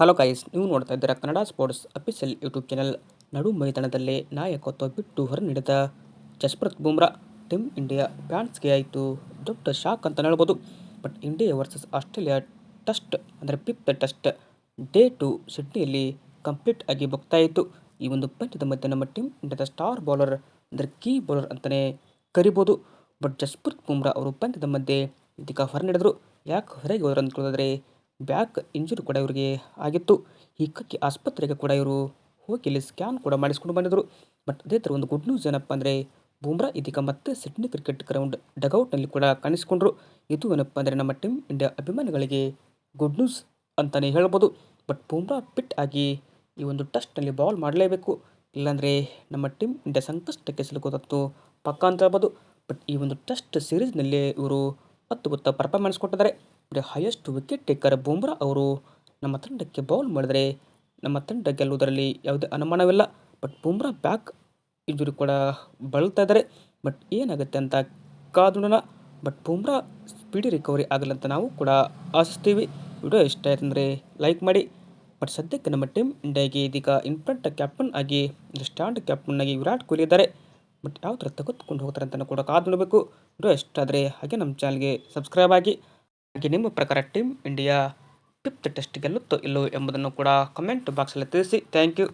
Hello guys ನೀವು ನೋಡ್ತಾ ಇದ್ದೀರಾ Kannada sports official YouTube channel ನಡು ಮೈದಾನದಲ್ಲಿ ನಾಯಕತ್ವ ಬಿಟ್ಟು ಹೊರ ನೀಡಿದ ಜಸ್ಪ್ರೀತ್ ಬುಮ್ರಾ ಟೀಮ್ ಇಂಡಿಯಾ ಫ್ಯಾನ್ಸ್ಗೆ ಆಯಿತು ದೊಡ್ಡ ಶಾಕ್ ಅಂತ ಹೇಳ್ಬೋದು. But India versus Australia test ಅಂದರೆ ಫಿಫ್ತ್ ಟೆಸ್ಟ್ ಡೇ ಟು ಸಿಡ್ನಿಯಲ್ಲಿ ಕಂಪ್ಲೀಟ್ ಆಗಿ ಇತ್ತು. ಈ ಒಂದು ಪಂದ್ಯದ ಮಧ್ಯೆ ನಮ್ಮ ಟೀಮ್ ಇಂಡಿಯಾದ ಸ್ಟಾರ್ ಬೌಲರ್ ಅಂದರೆ ಕೀ ಬೌಲರ್ ಅಂತಲೇ ಕರಿಬೋದು. ಬಟ್ ಜಸ್ಪ್ರೀತ್ ಬುಮ್ರಾ ಅವರು ಪಂದ್ಯದ ಮಧ್ಯೆ ಇದೀಗ ಹೊರ ನಡೆದರು. ಯಾಕೆ ಹೊರಗೆ ಹೋದ್ರು ಅಂದ್ಕೊಳ್ಳೋದಾದ್ರೆ ಬ್ಯಾಕ್ ಇಂಜುರಿ ಕೂಡ ಇವರಿಗೆ ಆಗಿತ್ತು. ಹೀಗಾಗಿ ಆಸ್ಪತ್ರೆಗೆ ಕೂಡ ಇವರು ಹೋಗಿ ಇಲ್ಲಿ ಸ್ಕ್ಯಾನ್ ಕೂಡ ಮಾಡಿಸ್ಕೊಂಡು ಬಂದಿದ್ದರು ಬಟ್ ಅದೇ ಥರ ಒಂದು ಗುಡ್ ನ್ಯೂಸ್ ಏನಪ್ಪ ಅಂದರೆ ಬೂಮ್ರಾ ಇದೀಗ ಮತ್ತೆ ಸಿಡ್ನಿ ಕ್ರಿಕೆಟ್ ಗ್ರೌಂಡ್ ಡಗೌಟ್ನಲ್ಲಿ ಕೂಡ ಕಾಣಿಸಿಕೊಂಡ್ರು. ಇದು ಏನಪ್ಪ ಅಂದರೆ ನಮ್ಮ ಟೀಮ್ ಇಂಡಿಯಾ ಅಭಿಮಾನಿಗಳಿಗೆ ಗುಡ್ ನ್ಯೂಸ್ ಅಂತಲೇ ಹೇಳ್ಬೋದು. ಬಟ್ ಬೂಮ್ರಾ ಫಿಟ್ ಆಗಿ ಈ ಒಂದು ಟೆಸ್ಟ್ನಲ್ಲಿ ಬಾಲ್ ಮಾಡಲೇಬೇಕು. ಇಲ್ಲಾಂದರೆ ನಮ್ಮ ಟೀಮ್ ಇಂಡಿಯಾ ಸಂಕಷ್ಟಕ್ಕೆ ಸಿಲುಕೋದತ್ತು ಪಕ್ಕ ಅಂತ ಹೇಳ್ಬೋದು. ಬಟ್ ಈ ಒಂದು ಟೆಸ್ಟ್ ಸೀರೀಸ್ನಲ್ಲಿ ಇವರು ಅದ್ಭುತ ಪರ್ಫಾರ್ಮೆನ್ಸ್ ಕೊಟ್ಟಿದ್ದಾರೆ. ಹೈಯೆಸ್ಟ್ ವಿಕೆಟ್ ಟೇಕರ್ ಬೂಮ್ರಾ ಅವರು ನಮ್ಮ ತಂಡಕ್ಕೆ ಬೌಲ್ ಮಾಡಿದರೆ ನಮ್ಮ ತಂಡ ಗೆಲ್ಲುವುದರಲ್ಲಿ ಯಾವುದೇ ಅನುಮಾನವಿಲ್ಲ. ಬಟ್ ಬೂಮ್ರಾ ಬ್ಯಾಕ್ ಇಂಜುರಿ ಕೂಡ ಬಳಲ್ತಾ ಇದ್ದಾರೆ. ಬಟ್ ಏನಾಗುತ್ತೆ ಅಂತ ಕಾದೋಣ ಬಟ್ ಬೂಮ್ರಾ ಸ್ಪೀಡಿ ರಿಕವರಿ ಆಗಲಂತ ನಾವು ಕೂಡ ಆಶಿಸ್ತೀವಿ. ವಿಡಿಯೋ ಇಷ್ಟ ಆಯ್ತು ಅಂದರೆ ಲೈಕ್ ಮಾಡಿ. ಬಟ್ ಸದ್ಯಕ್ಕೆ ನಮ್ಮ ಟೀಮ್ ಇಂಡಿಯಾಗೆ ಇದೀಗ ಇನ್ಫ್ರಂಟ್ ಕ್ಯಾಪ್ಟನ್ ಆಗಿ ಸ್ಟ್ಯಾಂಡ್ ಕ್ಯಾಪ್ಟನ್ ಆಗಿ ವಿರಾಟ್ ಕೊಹ್ಲಿ ಇದ್ದಾರೆ. ಬಟ್ ಯಾವ ಥರ ತೆಗೆದುಕೊಂಡು ಹೋಗ್ತಾರೆ ಅಂತ ಕೂಡ ಕಾದು ನೋಡಬೇಕು. ವಿಡಿಯೋ ಇಷ್ಟ ಆದರೆ ಹಾಗೆ ನಮ್ಮ ಚಾನಲ್ಗೆ ಸಬ್ಸ್ಕ್ರೈಬ್ ಆಗಿ. ಹಾಗೆ ನಿಮ್ಮ ಪ್ರಕಾರ ಟೀಮ್ ಇಂಡಿಯಾ ಫಿಫ್ತ್ ಟೆಸ್ಟ್ ಗೆಲ್ಲುತ್ತೋ ಇಲ್ಲೋ ಎಂಬುದನ್ನು ಕೂಡ ಕಮೆಂಟ್ ಬಾಕ್ಸಲ್ಲಿ ತಿಳಿಸಿ. Thank you